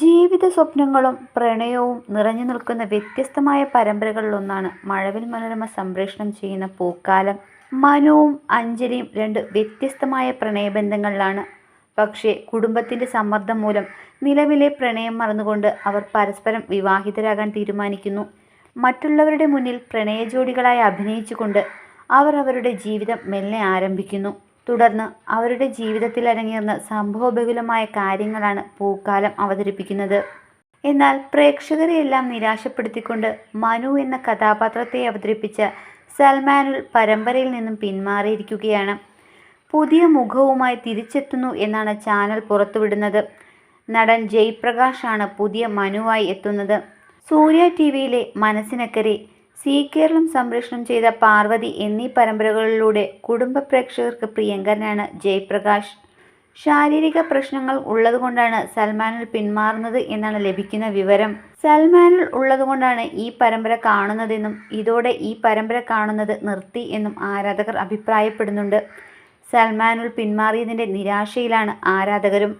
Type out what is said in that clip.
ജീവിത സ്വപ്നങ്ങളും പ്രണയവും നിറഞ്ഞു നിൽക്കുന്ന വ്യത്യസ്തമായ പരമ്പരകളിലൊന്നാണ് മഴവിൽ മനോരമ സംപ്രേഷണം ചെയ്യുന്ന പൂക്കാലം. മനുവും അഞ്ജലിയും രണ്ട് വ്യത്യസ്തമായ പ്രണയബന്ധങ്ങളിലാണ്. പക്ഷേ കുടുംബത്തിന്റെ സമ്മർദ്ദം മൂലം നിലവിലെ പ്രണയം മറന്നുകൊണ്ട് അവർ പരസ്പരം വിവാഹിതരാകാൻ തീരുമാനിക്കുന്നു. മറ്റുള്ളവരുടെ മുന്നിൽ പ്രണയജോഡികളായി അഭിനയിച്ചുകൊണ്ട് അവർ അവരുടെ ജീവിതം മെല്ലെ ആരംഭിക്കുന്നു. തുടർന്ന് അവരുടെ ജീവിതത്തിൽ അരങ്ങേറുന്ന സംഭവബഹുലമായ കാര്യങ്ങളാണ് പൂക്കാലം അവതരിപ്പിക്കുന്നത്. എന്നാൽ പ്രേക്ഷകരെയെല്ലാം നിരാശപ്പെടുത്തിക്കൊണ്ട് മനു എന്ന കഥാപാത്രത്തെ അവതരിപ്പിച്ച സൽമാനുൽ പരമ്പരയിൽ നിന്നും പിന്മാറിയിരിക്കുകയാണ്. പുതിയ മുഖവുമായി തിരിച്ചെത്തുന്നു എന്നാണ് ചാനൽ പുറത്തുവിടുന്നത്. നടൻ ജയ്പ്രകാശാണ് പുതിയ മനുവായി എത്തുന്നത്. സൂര്യ ടി വിയിലെ മനസ്സിനക്കരെ, സീ കേരളം സംപ്രേഷണം ചെയ്ത പാർവതി എന്നീ പരമ്പരകളിലൂടെ കുടുംബ പ്രേക്ഷകർക്ക് പ്രിയങ്കരനാണ് ജയപ്രകാശ് ശാരീരിക പ്രശ്നങ്ങൾ ഉള്ളതുകൊണ്ടാണ് സൽമാനിൽ പിന്മാറുന്നത് എന്നാണ് ലഭിക്കുന്ന വിവരം. സൽമാനിൽ ഉള്ളതുകൊണ്ടാണ് ഈ പരമ്പര കാണുന്നതെന്നും ഇതോടെ ഈ പരമ്പര കാണുന്നത് നിർത്തി എന്നും ആരാധകർ അഭിപ്രായപ്പെടുന്നുണ്ട്. സൽമാനുൽ പിന്മാറിയതിന്റെ നിരാശയിലാണ് ആരാധകരും.